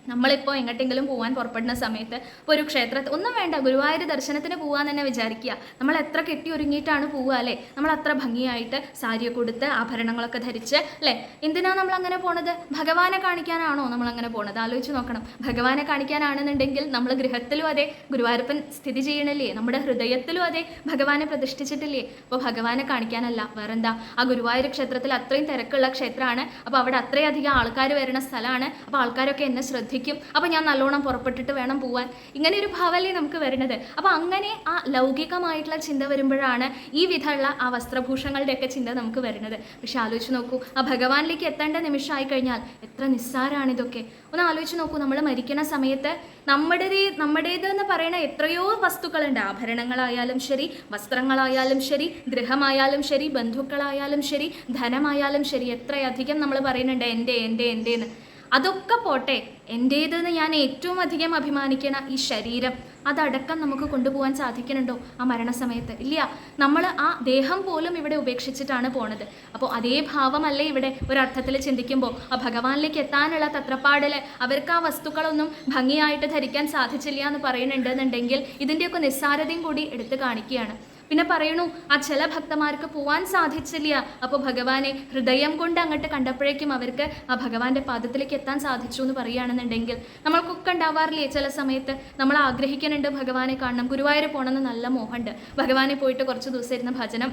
നമ്മളിപ്പോൾ എങ്ങോട്ടെങ്കിലും പോകാൻ പുറപ്പെടുന്ന സമയത്ത് ഇപ്പോൾ ഒരു ക്ഷേത്രത്തിൽ ഒന്നും വേണ്ട ഗുരുവായൂർ ദർശനത്തിന് പോകാൻ തന്നെ വിചാരിക്കുക. നമ്മൾ എത്ര കെട്ടി ഒരുങ്ങിയിട്ടാണ് പോവുക അല്ലേ? നമ്മൾ അത്ര ഭംഗിയായിട്ട് സാരി കൊടുത്ത് ആഭരണങ്ങളൊക്കെ ധരിച്ച് അല്ലേ? എന്തിനാണ് നമ്മൾ അങ്ങനെ പോണത്? ഭഗവാനെ കാണിക്കാനാണോ നമ്മൾ അങ്ങനെ പോണത്? ആലോചിച്ച് നോക്കണം. ഭഗവാനെ കാണിക്കാനാണെന്നുണ്ടെങ്കിൽ നമ്മൾ ഗൃഹത്തിലും അതെ ഗുരുവായൂരപ്പൻ സ്ഥിതി ചെയ്യണില്ലേ? നമ്മുടെ ഹൃദയത്തിലും അതെ ഭഗവാനെ പ്രതിഷ്ഠിച്ചിട്ടില്ലേ? അപ്പോൾ ഭഗവാനെ കാണിക്കാനല്ല. വേറെന്താ? ആ ഗുരുവായൂർ ക്ഷേത്രത്തിൽ അത്രയും തിരക്കുള്ള ക്ഷേത്രമാണ്. അപ്പോൾ അവിടെ അത്രയധികം ആൾക്കാർ വരുന്ന സ്ഥലമാണ്. അപ്പോൾ ആൾക്കാരൊക്കെ എന്നെ ശ്രദ്ധിക്കും അപ്പോൾ ഞാൻ നല്ലോണം പുറപ്പെട്ടിട്ട് വേണം പോവാൻ. ഇങ്ങനെ ഒരു ഭാവല്ലേ നമുക്ക് വരുന്നത്. അപ്പോൾ അങ്ങനെ ആ ലൗകികമായിട്ടുള്ള ചിന്ത വരുമ്പോഴാണ് ഈ വിധമുള്ള ആ വസ്ത്രഭൂഷണങ്ങളുടെയൊക്കെ ചിന്ത നമുക്ക് വരുന്നത്. പക്ഷെ ആലോചിച്ച് നോക്കൂ ആ ഭഗവാനിലേക്ക് എത്തേണ്ട നിമിഷമായി കഴിഞ്ഞാൽ എത്ര നിസ്സാരാണ് ഇതൊക്കെ ഒന്ന് ആലോചിച്ച് നോക്കൂ നമ്മൾ മരിക്കണ സമയത്ത് നമ്മുടേത് നമ്മുടേത് എന്ന് പറയുന്ന എത്രയോ വസ്തുക്കളുണ്ട്. ആഭരണങ്ങളായാലും ശരി വസ്ത്രങ്ങളായാലും ശരി ഗൃഹമായാലും ശരി ബന്ധുക്കളായാലും ശരി ധനമായാലും ശരി എത്രയധികം നമ്മൾ പറയുന്നുണ്ട് എന്റെ എന്റെ എന്റെ എന്ന്. അതൊക്കെ പോട്ടെ എന്റേതെന്ന് ഞാൻ ഏറ്റവും അധികം അഭിമാനിക്കണ ഈ ശരീരം അതടക്കം നമുക്ക് കൊണ്ടുപോകാൻ സാധിക്കുന്നുണ്ടോ ആ മരണസമയത്ത്? ഇല്ല. നമ്മൾ ആ ദേഹം പോലും ഇവിടെ ഉപേക്ഷിച്ചിട്ടാണ് പോണത്. അപ്പോൾ അതേ ഭാവമല്ലേ ഇവിടെ ഒരർത്ഥത്തിൽ ചിന്തിക്കുമ്പോൾ ആ ഭഗവാനിലേക്ക് എത്താനുള്ള തത്രപ്പാടിൽ അവർക്ക് ആ വസ്തുക്കളൊന്നും ഭംഗിയായിട്ട് ധരിക്കാൻ സാധിച്ചില്ല എന്ന് പറയുന്നുണ്ടെന്നുണ്ടെങ്കിൽ ഇതിന്റെയൊക്കെ നിസ്സാരതയും കൂടി എടുത്തു കാണിക്കുകയാണ്. പിന്നെ പറയണു ആ ചില ഭക്തന്മാർക്ക് പോവാൻ സാധിച്ചില്ല. അപ്പോൾ ഭഗവാനെ ഹൃദയം കൊണ്ട് അങ്ങോട്ട് കണ്ടപ്പോഴേക്കും അവർക്ക് ആ ഭഗവാന്റെ പാദത്തിലേക്ക് എത്താൻ സാധിച്ചു എന്ന് പറയുകയാണെന്നുണ്ടെങ്കിൽ നമ്മൾക്കൊക്കെ ഉണ്ടാവാറില്ലേ? ചില സമയത്ത് നമ്മൾ ആഗ്രഹിക്കുന്നുണ്ട് ഭഗവാനെ കാണണം. ഗുരുവായൂർ പോകണമെന്ന് നല്ല മോഹമുണ്ട്. ഭഗവാനെ പോയിട്ട് കുറച്ച് ദിവസം ഇരുന്ന് ഭജനം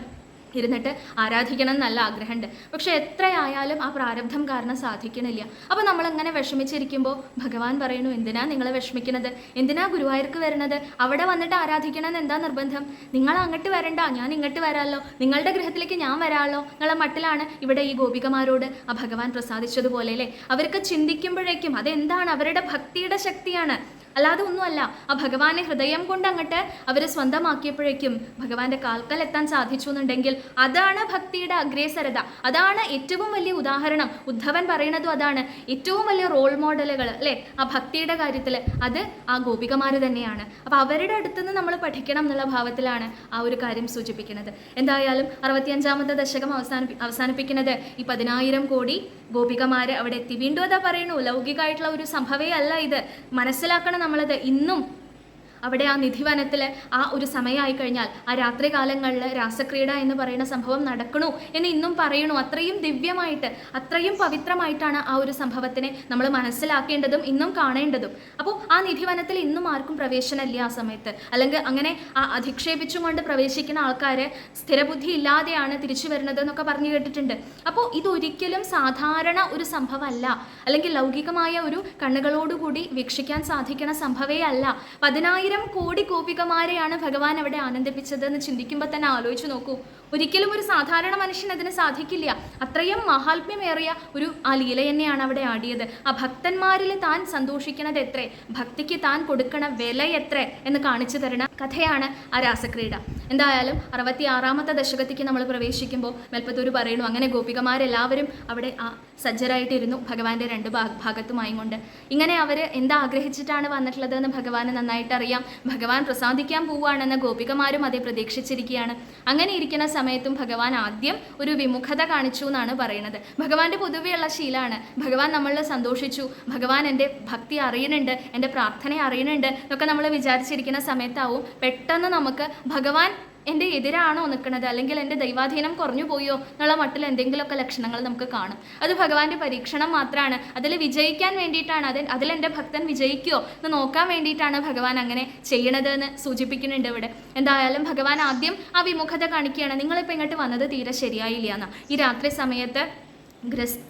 ഇരുന്നിട്ട് ആരാധിക്കണം എന്നല്ല ആഗ്രഹമുണ്ട്. പക്ഷെ എത്രയായാലും ആ പ്രാരബ്ധം കാരണം സാധിക്കണില്ല. അപ്പോൾ നമ്മളങ്ങനെ വിഷമിച്ചിരിക്കുമ്പോൾ ഭഗവാൻ പറയുന്നു എന്തിനാ നിങ്ങൾ വിഷമിക്കുന്നത് എന്തിനാ ഗുരുവായൂർക്ക് വരുന്നത് അവിടെ വന്നിട്ട് ആരാധിക്കണം എന്താ നിർബന്ധം? നിങ്ങൾ അങ്ങോട്ട് വരണ്ട ഞാൻ ഇങ്ങോട്ട് വരാമല്ലോ നിങ്ങളുടെ ഗൃഹത്തിലേക്ക് ഞാൻ വരാമല്ലോ നിങ്ങളെ മട്ടിലാണ് ഇവിടെ ഈ ഗോപികമാരോട് ആ ഭഗവാൻ പ്രസാദിച്ചതുപോലെ അല്ലേ? അവർക്ക് ചിന്തിക്കുമ്പോഴേക്കും അതെന്താണ്? അവരുടെ ഭക്തിയുടെ ശക്തിയാണ്. അല്ലാതെ ഒന്നുമല്ല. ആ ഭഗവാനെ ഹൃദയം കൊണ്ട് അങ്ങട്ട് അവർ സ്വന്തമാക്കിയപ്പോഴേക്കും ഭഗവാന്റെ കാൽക്കൽ എത്താൻ സാധിച്ചു എന്നുണ്ടെങ്കിൽ അതാണ് ഭക്തിയുടെ അഗ്രേസരത. അതാണ് ഏറ്റവും വലിയ ഉദാഹരണം. ഉദ്ധവൻ പറയുന്നതും അതാണ്. ഏറ്റവും വലിയ റോൾ മോഡലുകൾ അല്ലേ? ആ ഭക്തിയുടെ കാര്യത്തിൽ അത് ആ ഗോപികമാർ തന്നെയാണ്. അപ്പോൾ അവരുടെ അടുത്തുനിന്ന് നമ്മൾ പഠിക്കണം എന്നുള്ള ഭാവത്തിലാണ് ആ ഒരു കാര്യം സൂചിപ്പിക്കുന്നത്. എന്തായാലും അറുപത്തിയഞ്ചാമത്തെ ദശകം അവസാനിപ്പി അവസാനിപ്പിക്കുന്നത് ഈ പതിനായിരം കോടി ഗോപികമാര് അവിടെ എത്തി. വീണ്ടും അതാ പറയുന്നു ലൗകികമായിട്ടുള്ള ഒരു സംഭവേ അല്ല ഇത്. മനസ്സിലാക്കണം നമ്മളത് ഇന്നും അവിടെ ആ നിധിവനത്തിൽ ആ ഒരു സമയമായി കഴിഞ്ഞാൽ ആ രാത്രി കാലങ്ങളിൽ രാസക്രീഡ എന്ന് പറയുന്ന സംഭവം നടക്കണു എന്ന് ഇന്നും പറയണു. അത്രയും ദിവ്യമായിട്ട് അത്രയും പവിത്രമായിട്ടാണ് ആ ഒരു സംഭവത്തിനെ നമ്മൾ മനസ്സിലാക്കേണ്ടതും ഇന്നും കാണേണ്ടതും. അപ്പോൾ ആ നിധിവനത്തിൽ ഇന്നും ആർക്കും പ്രവേശനമില്ല ആ സമയത്ത്. അല്ലെങ്കിൽ അങ്ങനെ ആ അധിക്ഷേപിച്ചുകൊണ്ട് പ്രവേശിക്കുന്ന ആൾക്കാർ സ്ഥിരബുദ്ധി ഇല്ലാതെയാണ് തിരിച്ചു വരുന്നത് എന്നൊക്കെ പറഞ്ഞു കേട്ടിട്ടുണ്ട്. അപ്പോൾ ഇതൊരിക്കലും സാധാരണ ഒരു സംഭവമല്ല. അല്ലെങ്കിൽ ലൗകികമായ ഒരു കണ്ണുകളോടുകൂടി വീക്ഷിക്കാൻ സാധിക്കുന്ന സംഭവേ അല്ല. പതിനായിരം കോടി ഗോപികമാരെയാണ് ഭഗവാൻ അവിടെ ആനന്ദിപ്പിച്ചത് എന്ന് ചിന്തിക്കുമ്പോൾ തന്നെ ആലോചിച്ച് നോക്കൂ. ഒരിക്കലും ഒരു സാധാരണ മനുഷ്യൻ അതിന് സാധിക്കില്ല. അത്രയും മഹാത്മ്യമേറിയ ഒരു ആ ലീല തന്നെയാണ് അവിടെ ആടിയത്. ആ ഭക്തന്മാരിൽ താൻ സന്തോഷിക്കണത് എത്രേ? ഭക്തിക്ക് താൻ കൊടുക്കണ വില എത്രേ? എന്ന് കാണിച്ചു തരണ കഥയാണ് ആ രാസക്രീഡ. എന്തായാലും അറുപത്തി ആറാമത്തെ ദശകത്തേക്ക് നമ്മൾ പ്രവേശിക്കുമ്പോൾ മെൽപ്പത്തൂർ പറയുന്നു അങ്ങനെ ഗോപികമാരെല്ലാവരും അവിടെ ആ സജ്ജരായിട്ടിരുന്നു ഭഗവാന്റെ രണ്ട് ഭാഗ ഭാഗത്തുമായും കൊണ്ട്. ഇങ്ങനെ അവർ എന്താഗ്രഹിച്ചിട്ടാണ് വന്നിട്ടുള്ളത് എന്ന് ഭഗവാന് നന്നായിട്ട് അറിയാം ഭഗവാൻ പ്രസാദിക്കാൻ പോവുകയാണെന്ന് ഗോപികമാരും അതേ പ്രതീക്ഷിച്ചിരിക്കുകയാണ്. അങ്ങനെ ഇരിക്കുന്ന സമയത്തും ഭഗവാൻ ആദ്യം ഒരു വിമുഖത കാണിച്ചു എന്നാണ് പറയുന്നത്. ഭഗവാന്റെ പൊതുവെയുള്ള ശീലമാണ് ഭഗവാൻ നമ്മളിൽ സന്തോഷിച്ചു. ഭഗവാൻ എന്റെ ഭക്തി അറിയുന്നുണ്ട് എന്റെ പ്രാർത്ഥന അറിയുന്നുണ്ട് എന്നൊക്കെ നമ്മൾ വിചാരിച്ചിരിക്കുന്ന സമയത്താവും പെട്ടെന്ന് നമുക്ക് ഭഗവാൻ എന്റെ എതിരാണോ നിൽക്കുന്നത്? അല്ലെങ്കിൽ എന്റെ ദൈവാധീനം കുറഞ്ഞു പോയോ എന്നുള്ള മട്ടിൽ എന്തെങ്കിലുമൊക്കെ ലക്ഷണങ്ങൾ നമുക്ക് കാണും. അത് ഭഗവാന്റെ പരീക്ഷണം മാത്രമാണ് അതിൽ വിജയിക്കാൻ വേണ്ടിയിട്ടാണ്. അതിൽ എന്റെ ഭക്തൻ വിജയിക്കുമോ എന്ന് നോക്കാൻ വേണ്ടിയിട്ടാണ് ഭഗവാൻ അങ്ങനെ ചെയ്യണത് എന്ന് സൂചിപ്പിക്കുന്നുണ്ട് ഇവിടെ. എന്തായാലും ഭഗവാൻ ആദ്യം ആ വിമുഖത കാണിക്കുകയാണ്. നിങ്ങളിപ്പോൾ ഇങ്ങോട്ട് വന്നത് തീരെ ശരിയായില്ല എന്നാ. ഈ രാത്രി സമയത്ത്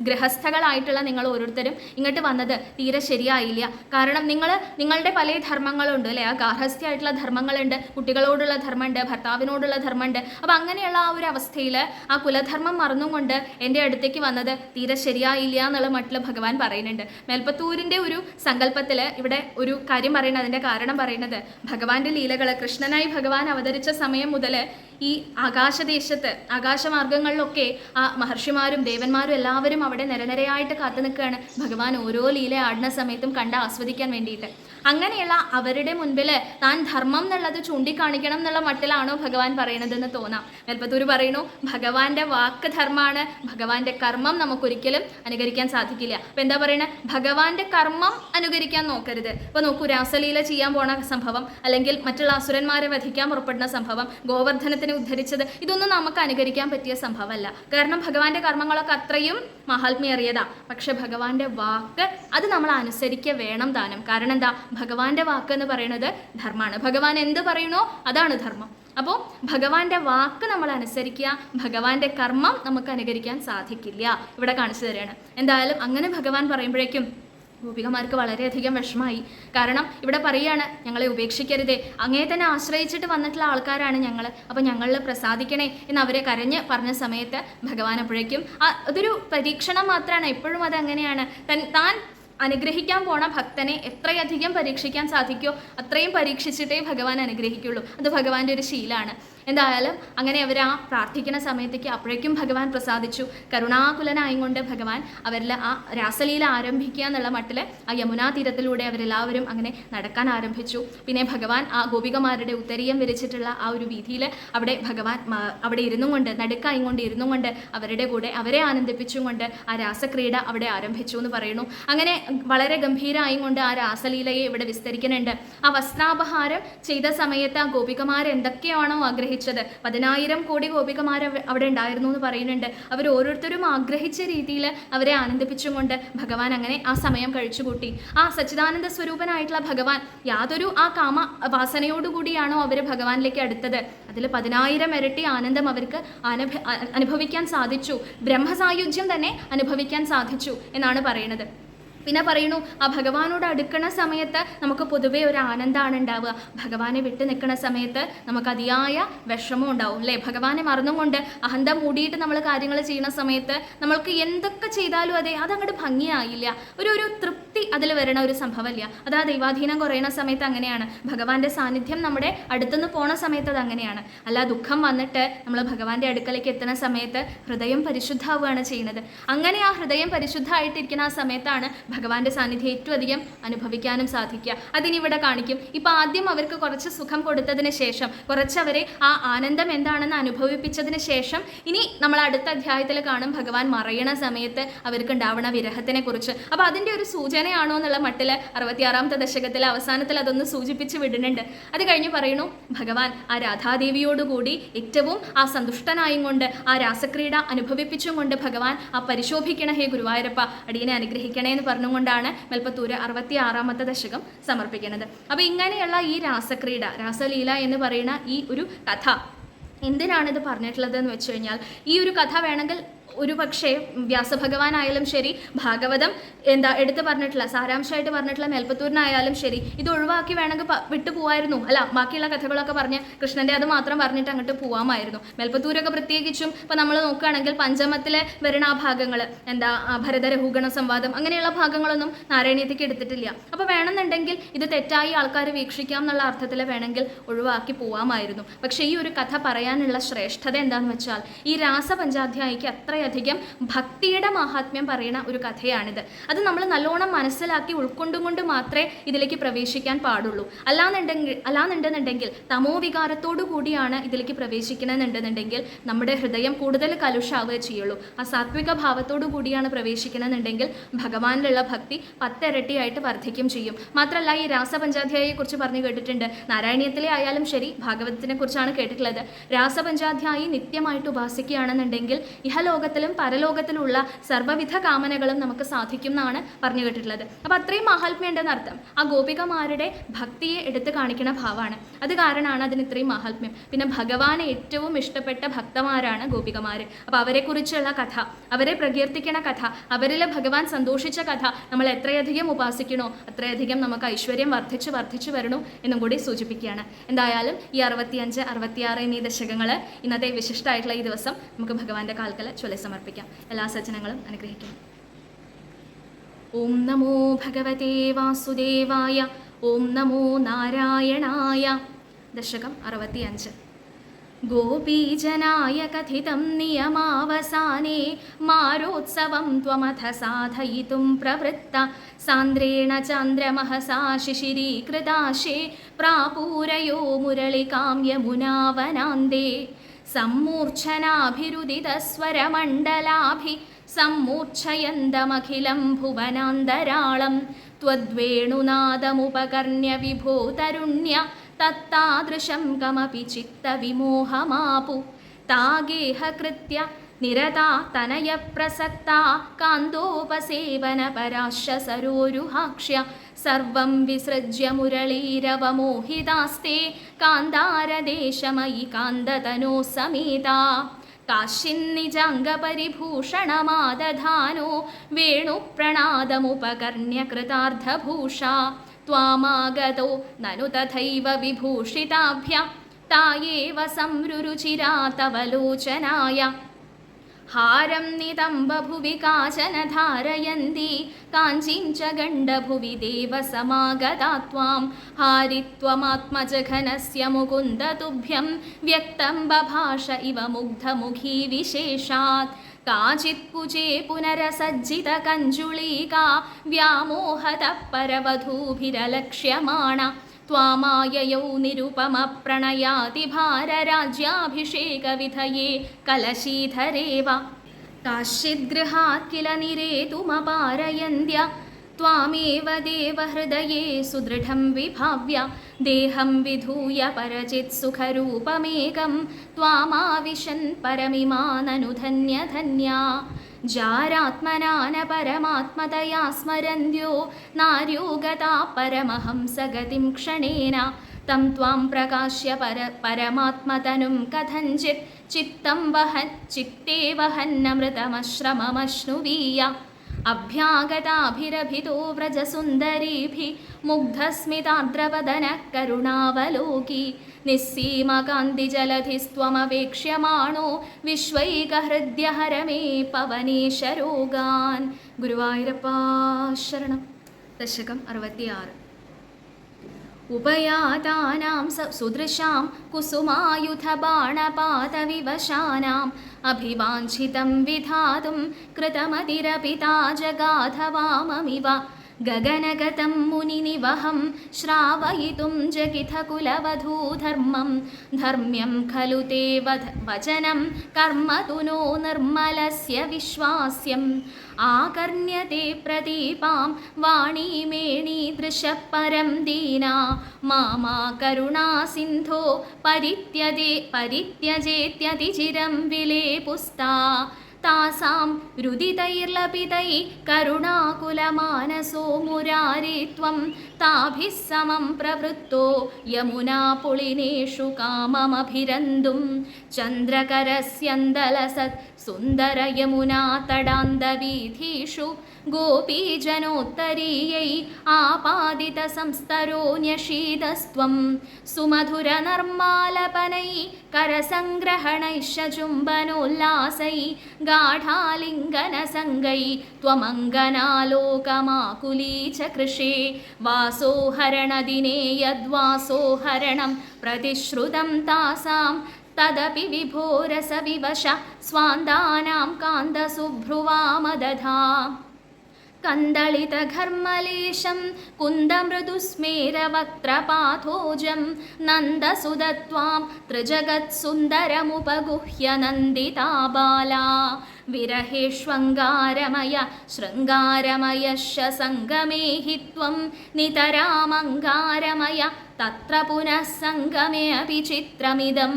ഗൃഹസ്ഥകളായിട്ടുള്ള നിങ്ങൾ ഓരോരുത്തരും ഇങ്ങോട്ട് വന്നത് തീരെ ശരിയായില്ല. കാരണം നിങ്ങൾ നിങ്ങളുടെ പല ധർമ്മങ്ങളുണ്ട് അല്ലേ? ആ ഗാർഹസ്ഥ്യമായിട്ടുള്ള ധർമ്മങ്ങളുണ്ട് കുട്ടികളോടുള്ള ധർമ്മമുണ്ട് ഭർത്താവിനോടുള്ള ധർമ്മമുണ്ട്. അപ്പം അങ്ങനെയുള്ള ആ ഒരു അവസ്ഥയിൽ ആ കുലധർമ്മം മറന്നുകൊണ്ട് എന്റെ അടുത്തേക്ക് വന്നത് തീരെ ശരിയായില്ല എന്നുള്ള മട്ടിൽ ഭഗവാൻ പറയുന്നുണ്ട്. മേൽപ്പത്തൂരിന്റെ ഒരു സങ്കല്പത്തിൽ ഇവിടെ ഒരു കാര്യം പറയുന്നത് അതിന്റെ കാരണം പറയുന്നത് ഭഗവാന്റെ ലീലകൾ കൃഷ്ണനായി ഭഗവാൻ അവതരിച്ച സമയം മുതൽ ഈ ആകാശദേശത്ത് ആകാശമാർഗങ്ങളിലൊക്കെ ആ മഹർഷിമാരും ദേവന്മാരും എല്ലാവരും അവിടെ നിരനിരയായിട്ട് കാത്തു നിൽക്കുകയാണ്. ഭഗവാൻ ഓരോ ലീല ആടുന്ന സമയത്തും കണ്ട് ആസ്വദിക്കാൻ വേണ്ടിയിട്ട്. അങ്ങനെയുള്ള അവരുടെ മുൻപിൽ താൻ ധർമ്മം എന്നുള്ളത് ചൂണ്ടിക്കാണിക്കണം എന്നുള്ള മട്ടിലാണോ ഭഗവാൻ പറയണതെന്ന് തോന്നാം. മേൽപ്പത്തൂർ പറയുന്നു ഭഗവാന്റെ വാക്ക് ധർമ്മമാണ് ഭഗവാന്റെ കർമ്മം നമുക്കൊരിക്കലും അനുകരിക്കാൻ സാധിക്കില്ല. അപ്പൊ എന്താ പറയണത് ഭഗവാന്റെ കർമ്മം അനുകരിക്കാൻ നോക്കരുത്. ഇപ്പൊ നോക്കൂ രാസലീല ചെയ്യാൻ പോണ സംഭവം അല്ലെങ്കിൽ മറ്റുള്ള അസുരന്മാരെ വധിക്കാൻ പുറപ്പെടുന്ന സംഭവം ഗോവർദ്ധനത്തിനെ ഉദ്ധരിച്ചത് ഇതൊന്നും നമുക്ക് അനുകരിക്കാൻ പറ്റിയ സംഭവമല്ല. കാരണം ഭഗവാന്റെ കർമ്മങ്ങളൊക്കെ അത്രയും മഹാത്മ്യേറിയതാ. പക്ഷെ ഭഗവാന്റെ വാക്ക് അത് നമ്മൾ അനുസരിക്കുക വേണം താനും കാരണം എന്താ? ഭഗവാന്റെ വാക്ക് എന്ന് പറയുന്നത് ധർമ്മമാണ്. ഭഗവാൻ എന്ത് പറയണോ അതാണ് ധർമ്മം. അപ്പോൾ ഭഗവാന്റെ വാക്ക് നമ്മൾ അനുസരിക്കുക ഭഗവാന്റെ കർമ്മം നമുക്ക് അനുകരിക്കാൻ സാധിക്കില്ല. ഇവിടെ കാണിച്ചു തരികയാണ് എന്തായാലും അങ്ങനെ ഭഗവാൻ പറയുമ്പോഴേക്കും ഗോപികമാർക്ക് വളരെയധികം വിഷമായി കാരണം ഇവിടെ പറയുകയാണ് ഞങ്ങളെ ഉപേക്ഷിക്കരുതേ. അങ്ങേ തന്നെ ആശ്രയിച്ചിട്ട് വന്നിട്ടുള്ള ആൾക്കാരാണ് ഞങ്ങൾ അപ്പോൾ ഞങ്ങളിൽ പ്രസാദിക്കണേ എന്ന് അവരെ കരഞ്ഞ് പറഞ്ഞ സമയത്ത് ഭഗവാൻ അപ്പോഴേക്കും അതൊരു പരീക്ഷണം മാത്രമാണ് എപ്പോഴും അതങ്ങനെയാണ് തൻ താൻ അനുഗ്രഹിക്കാൻ പോണ ഭക്തനെ എത്രയധികം പരീക്ഷിക്കാൻ സാധിക്കുമോ അത്രയും പരീക്ഷിച്ചിട്ടേ ഭഗവാൻ അനുഗ്രഹിക്കുള്ളൂ. അത് ഭഗവാന്റെ ഒരു ശീലാണ്. എന്തായാലും അങ്ങനെ അവർ ആ പ്രാർത്ഥിക്കുന്ന സമയത്തേക്ക് അപ്പോഴേക്കും ഭഗവാൻ പ്രസാദിച്ചു. കരുണാകുലനായും ഭഗവാൻ അവരിൽ ആ രാസലീല ആരംഭിക്കുക എന്നുള്ള മട്ടിൽ ആ യമുനാ തീരത്തിലൂടെ അവരെല്ലാവരും അങ്ങനെ നടക്കാൻ ആരംഭിച്ചു. പിന്നെ ഭഗവാൻ ആ ഗോപികമാരുടെ ഉത്തരീയം വിരിച്ചിട്ടുള്ള ആ ഒരു വീതിയിൽ അവിടെ ഭഗവാൻ അവിടെ ഇരുന്നും കൊണ്ട് നടുക്കായും കൊണ്ട് ഇരുന്നും കൊണ്ട് അവരുടെ കൂടെ അവരെ ആനന്ദിപ്പിച്ചും കൊണ്ട് ആ രാസക്രീഡ അവിടെ ആരംഭിച്ചു എന്ന് പറയുന്നു. അങ്ങനെ വളരെ ഗംഭീരമായും കൊണ്ട് ആ രാസലീലയെ ഇവിടെ വിസ്തരിക്കുന്നുണ്ട്. ആ വസ്ത്രാപഹാരം ചെയ്ത സമയത്ത് ആ ഗോപികമാർ എന്തൊക്കെയാണോ ആഗ്രഹിച്ചത്. പതിനായിരം കോടി ഗോപികമാർ അവിടെ ഉണ്ടായിരുന്നു എന്ന് പറയുന്നുണ്ട്. അവർ ഓരോരുത്തരും ആഗ്രഹിച്ച രീതിയിൽ അവരെ ആനന്ദിപ്പിച്ചുകൊണ്ട് ഭഗവാൻ അങ്ങനെ ആ സമയം കഴിച്ചുകൂട്ടി. ആ സച്ചിദാനന്ദ സ്വരൂപനായിട്ടുള്ള ഭഗവാൻ യാതൊരു ആ കാമ വാസനയോടുകൂടിയാണോ അവർ ഭഗവാനിലേക്ക് അടുത്തത്. അതിൽ പതിനായിരം ഇരട്ടി ആനന്ദം അവർക്ക് അനുഭ അനുഭവിക്കാൻ സാധിച്ചു. ബ്രഹ്മസായുജ്യം തന്നെ അനുഭവിക്കാൻ സാധിച്ചു എന്നാണ് പറയുന്നത്. പിന്നെ പറയുന്നു ആ ഭഗവാനോട് അടുക്കണ സമയത്ത് നമുക്ക് പൊതുവേ ഒരു ആനന്ദമാണ് ഉണ്ടാവുക. ഭഗവാനെ വിട്ടു നിൽക്കുന്ന സമയത്ത് നമുക്ക് അതിയായ വിഷമം ഉണ്ടാവും അല്ലേ? ഭഗവാനെ മറന്നുകൊണ്ട് അഹന്ത മൂടിയിട്ട് നമ്മൾ കാര്യങ്ങൾ ചെയ്യുന്ന സമയത്ത് നമ്മൾക്ക് എന്തൊക്കെ ചെയ്താലും അതെ അതങ്ങോട്ട് ഭംഗിയായില്ല. ഒരു ഒരു തൃപ്തി അതിൽ വരണ ഒരു സംഭവമില്ല. അത് ആ ദൈവാധീനം കുറയുന്ന സമയത്ത് അങ്ങനെയാണ്. ഭഗവാന്റെ സാന്നിധ്യം നമ്മുടെ അടുത്തുനിന്ന് പോണ സമയത്ത് അത് അങ്ങനെയാണ്. അല്ല ദുഃഖം വന്നിട്ട് നമ്മൾ ഭഗവാന്റെ അടുക്കലേക്ക് എത്തുന്ന സമയത്ത് ഹൃദയം പരിശുദ്ധാവുകയാണ് ചെയ്യുന്നത്. അങ്ങനെ ആ ഹൃദയം പരിശുദ്ധമായിട്ടിരിക്കുന്ന ആ സമയത്താണ് ഭഗവാന്റെ സാന്നിധ്യം ഏറ്റവും അധികം അനുഭവിക്കാനും സാധിക്കുക. അതിനിവിടെ കാണിക്കും. ഇപ്പം ആദ്യം അവർക്ക് കുറച്ച് സുഖം കൊടുത്തതിന് ശേഷം കുറച്ചവരെ ആ ആനന്ദം എന്താണെന്ന് അനുഭവിപ്പിച്ചതിന് ശേഷം ഇനി നമ്മൾ അടുത്ത അധ്യായത്തിൽ കാണും ഭഗവാൻ മറയണ സമയത്ത് അവർക്ക് ഉണ്ടാവണ വിരഹത്തിനെ കുറിച്ച്. അപ്പോൾ അതിന്റെ ഒരു സൂചനയാണോ എന്നുള്ള മട്ടിൽ അറുപത്തിയാറാമത്തെ ദശകത്തിൽ അവസാനത്തിൽ അതൊന്ന് സൂചിപ്പിച്ച് വിടുന്നുണ്ട്. അത് കഴിഞ്ഞ് പറയുന്നു ഭഗവാൻ ആ രാധാദേവിയോടുകൂടി ഏറ്റവും ആ സന്തുഷ്ടനായും കൊണ്ട് ആ രാസക്രീഡ അനുഭവിപ്പിച്ചും കൊണ്ട് ഭഗവാൻ ആ പരിശോഭിക്കണ ഹേ ഗുരുവായൂരപ്പ അടിയനെ അനുഗ്രഹിക്കണേ എന്ന് പറഞ്ഞുകൊണ്ടാണ് മെൽപ്പത്തൂര് അറുപത്തി ആറാമത്തെ ദശകം സമർപ്പിക്കുന്നത്. അപ്പോൾ ഇങ്ങനെയുള്ള ഈ രാസക്രീഡ രാസലീല എന്ന് പറയുന്ന ഈ ഒരു കഥ എന്തിനാണ് ഇത് പറഞ്ഞിട്ടുള്ളത് എന്ന് വെച്ച് കഴിഞ്ഞാൽ ഈ ഒരു കഥ വേണമെങ്കിൽ ഒരു പക്ഷേ വ്യാസഭഗവാനായാലും ശരി ഭാഗവതം എന്താ എടുത്ത് പറഞ്ഞിട്ടുള്ള സാരാംശമായിട്ട് പറഞ്ഞിട്ടുള്ള മേൽപ്പത്തൂരിനായാലും ശരി ഇത് ഒഴിവാക്കി വേണമെങ്കിൽ വിട്ടു പോവായിരുന്നു. അല്ല ബാക്കിയുള്ള കഥകളൊക്കെ പറഞ്ഞ് കൃഷ്ണന്റെ അത് മാത്രം പറഞ്ഞിട്ട് അങ്ങോട്ട് പോവാമായിരുന്നു. മേൽപ്പത്തൂരൊക്കെ പ്രത്യേകിച്ചും ഇപ്പം നമ്മൾ നോക്കുകയാണെങ്കിൽ പഞ്ചമത്തിലെ വരുന്ന ആ ഭാഗങ്ങൾ എന്താ ഭരതരഹൂഗണ സംവാദം അങ്ങനെയുള്ള ഭാഗങ്ങളൊന്നും നാരായണീയത്തേക്ക് എടുത്തിട്ടില്ല. അപ്പോൾ വേണമെന്നുണ്ടെങ്കിൽ ഇത് തെറ്റായി ആൾക്കാർ വീക്ഷിക്കാം എന്നുള്ള അർത്ഥത്തിൽ വേണമെങ്കിൽ ഒഴിവാക്കി പോവാമായിരുന്നു. പക്ഷേ ഈ ഒരു കഥ പറയാനുള്ള ശ്രേഷ്ഠത എന്താണെന്ന് വെച്ചാൽ ഈ രാസപഞ്ചാധ്യായിക്ക് അത്രയധികം ഭക്തിയുടെ മാഹാത്മ്യം പറയുന്ന ഒരു കഥയാണിത്. അത് നമ്മൾ നല്ലോണം മനസ്സിലാക്കി ഉൾക്കൊണ്ടുകൊണ്ട് മാത്രമേ ഇതിലേക്ക് പ്രവേശിക്കാൻ പാടുള്ളൂ. അല്ലാന്നുണ്ടെങ്കിൽ അല്ലാന്നുണ്ടെന്നുണ്ടെങ്കിൽ തമോ വികാരത്തോടു കൂടിയാണ് ഇതിലേക്ക് പ്രവേശിക്കണമെന്നുണ്ടെന്നുണ്ടെങ്കിൽ നമ്മുടെ ഹൃദയം കൂടുതൽ കലുഷാവുക ചെയ്യുള്ളൂ. ആ സാത്വിക ഭാവത്തോടു കൂടിയാണ് പ്രവേശിക്കണമെന്നുണ്ടെങ്കിൽ ഭഗവാനിലുള്ള ഭക്തി പത്തിരട്ടിയായിട്ട് വർദ്ധിക്കും ചെയ്യും. മാത്രമല്ല ഈ രാസപഞ്ചാധ്യായെ കുറിച്ച് പറഞ്ഞു കേട്ടിട്ടുണ്ട്. നാരായണീയത്തിലെ ആയാലും ശരി ഭാഗവതത്തിനെ കുറിച്ചാണ് കേട്ടിട്ടുള്ളത്. രാസപഞ്ചാധ്യായി നിത്യമായിട്ട് ഉപാസിക്കുകയാണെന്നുണ്ടെങ്കിൽ ഇഹലോകത്ത് ഭൂലോകത്തിലും പരലോകത്തിലുള്ള സർവവിധ കാമനകളും നമുക്ക് സാധിക്കും എന്നാണ് പറഞ്ഞു കേട്ടിട്ടുള്ളത്. അപ്പോൾ അത്രയും മഹാത്മ്യമുണ്ടെന്ന് അർത്ഥം. ആ ഗോപികമാരുടെ ഭക്തിയെ എടുത്തു കാണിക്കുന്ന ഭാവമാണ്. അത് കാരണമാണ് അതിന് ഇത്രയും മഹാത്മ്യം. പിന്നെ ഭഗവാനെ ഏറ്റവും ഇഷ്ടപ്പെട്ട ഭക്തമാരാണ് ഗോപികമാർ അപ്പോൾ അവരെക്കുറിച്ചുള്ള കഥ അവരെ പ്രകീർത്തിക്കണ കഥ അവരിൽ ഭഗവാൻ സന്തോഷിച്ച കഥ നമ്മൾ എത്രയധികം ഉപാസിക്കണോ അത്രയധികം നമുക്ക് ഐശ്വര്യം വർദ്ധിച്ച് വർദ്ധിച്ചു വരണു എന്നും കൂടി സൂചിപ്പിക്കുകയാണ്. എന്തായാലും ഈ അറുപത്തിയഞ്ച് അറുപത്തിയാറ് എന്നീ ദശകങ്ങൾ ഇന്നത്തെ വിശിഷ്ടമായിട്ടുള്ള ഈ ദിവസം നമുക്ക് ഭഗവാന്റെ കാൽക്കല ചൊല്ലി സമർപ്പിക്കാം. എല്ലാ സജ്ജനങ്ങളും അനുഗ്രഹിക്കുന്നു. ഓം നമോ ഭഗവതേ വാസുദേവായ ഓം നമോ നാരായണായ. ദശകം അറുപത്തിയഞ്ച്. ഗോപീജനായ കഥിതം നിയമാവസാനേ മാരോത്സവം ത്വമഥ സാധയിതും പ്രവൃത്ത. സാന്ദ്രേണ ചന്ദ്രമഹസാ ശിശിരീകൃതാശേ പ്രാപൂരയോ മുരളികാം യമുനാവനാന്തേ सम्मूर्च्छनाभिरुदितस्वरमण्डलाभि सम्मूर्च्छयन्तमखिलं भुवनान्तराळं त्वद्वेणुनादमुपकर्ण्य विभो तरुण्य तत्तादृशं कमपि चित्तविमोहमापु तागेहकृत्य निरता तनयप्रसक्ता कान्दोपसेवनपराश्च सरोरुहाक्ष्य सर्वं विसृज्य मुरळीरवमोहितास्ते कान्तारदेशमयि कान्दतनो समेता काश्चिन्निजाङ्गपरिभूषणमादधानो वेणुप्रणादमुपकर्ण्य कृतार्धभूषा त्वामागतो ननु तथैव विभूषिताभ्य तायेव संरुचिरा तव लोचनाय हारं नितम्बभुवि काचन धारयन्ती काञ्चीं च गण्डभुवि देवसमागता त्वां हारित्वमात्मजघनस्य मुकुन्द तुभ्यं व्यक्तं बभाष इव मुग्धमुखी विशेषात् काचित्कुचे पुनरसज्जितकञ्जुलीका व्यामोहतः परवधूभिरलक्ष्यमाणा त्वामाययौ निरुपमप्रणयाति भारराज्याभिषेकविधये कलशीधरेव काश्चिद्गृहात् किल निरेतुमपारयन्त्य त्वामेव देवहृदये सुदृढं विभाव्य देहं विधूय परचित् सुखरूपमेकं त्वामाविशन् परमिमाननुधन्यधन्या ജാരാത്മനാന പരമാത്മതയാ സ്മരന്ത്യോ നാര്യോഗതാ പരമഹംസഗതിം ക്ഷണേന. തം ത്വാം പ്രകാശ്യ പര പരമാത്മതനും കഥഞ്ചിത് ചിത്തം വഹൻ ചിത്തേ വഹന്നമൃതമശ്രമമശ്നുവീയ അഭ്യാഗതാഭിരഭിതോ വ്രജസുന്ദരീഭി മുഗ്ധസ്മിതാർദ്രവദന കരുണാവലോകി നിസ്സീമകാന്തിജലധിസ്ത്വമവേക്ഷ്യമാണോ വിശ്വൈകഹൃദ്യഹരമേ പവനീശരോഗാൻ. ഗുരുവായൂരപ്പാശരണം ദശകം അറുപത്തിയാറ്. ഉപയാതാനാം സുദൃശാം കുസുമായുധബാണപാതവിവശാനാം അഭിവാഞ്ചിതം വിധാതും കൃതമതിരപിതാ ജഗാധവാമമിവ गगनगतं मुनिनिवहं श्रावयितुं जगिथकुलवधूधर्मं धर्म्यं खलु ते वध वचनं कर्म तु नो निर्मलस्य विश्वास्यम् आकर्ण्यते प्रदीपां वाणीमेणीदृशः परं दीना मामा करुणासिन्धो परित्यजे परित्यजेत्यतिचिरं विलेपुस्ता तासां താസാം രുദിതൈർലപിതൈ കരുണാകുലമാനസോ മുരാരിത്വം താഭിः സമം പ്രവൃത്തോ യമുനാപുളിനേഷു കാമമഭിരന്തും ചന്ദ്രകരസ്യന്തലസത് സുന്ദരയമുനാതടാന്തവീഥീഷു गोपीजनोत्तरीयै आपादितसंस्तरोऽन्यशीतस्त्वं सुमधुरनर्मालपनैः करसङ्ग्रहणैश्च चुम्बनोल्लासै गाढालिङ्गनसङ्गै त्वमङ्गनालोकमाकुली च कृशे वासोहरणदिने यद्वासोहरणं प्रतिश्रुतं तासां तदपि विभोरसविवश स्वान्दानां कान्दसुभ्रुवामदधा कन्दलितघर्मलेशं कुन्दमृदुस्मेरवक्त्रपाथोजं नन्दसुदत्वां त्रिजगत्सुन्दरमुपगुह्य नन्दिता बाला विरहेष्वङ्गारमय शृङ्गारमयश्च सङ्गमे हि त्वं नितरामङ्गारमय तत्र पुनः सङ्गमे अपि चित्रमिदं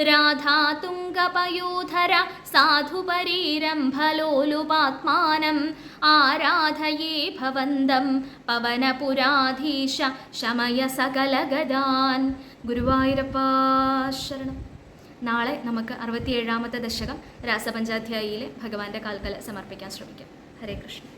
രാധാ തുംഗപയൂധര സാധുപരീരംഭലോലുപാത്മാനം ആരാധയേ ഭവന്തം പവനപുരാധീശ ശമയ സകലഗദാൻ ഗുരുവായൂരപ്പ ശരണം. നാളെ നമുക്ക് അറുപത്തിയേഴാമത്തെ ദശകം രാസപഞ്ചാധ്യായിയിലെ ഭഗവാന്റെ കാൽക്കല സമർപ്പിക്കാൻ ശ്രമിക്കാം. ഹരേ കൃഷ്ണ.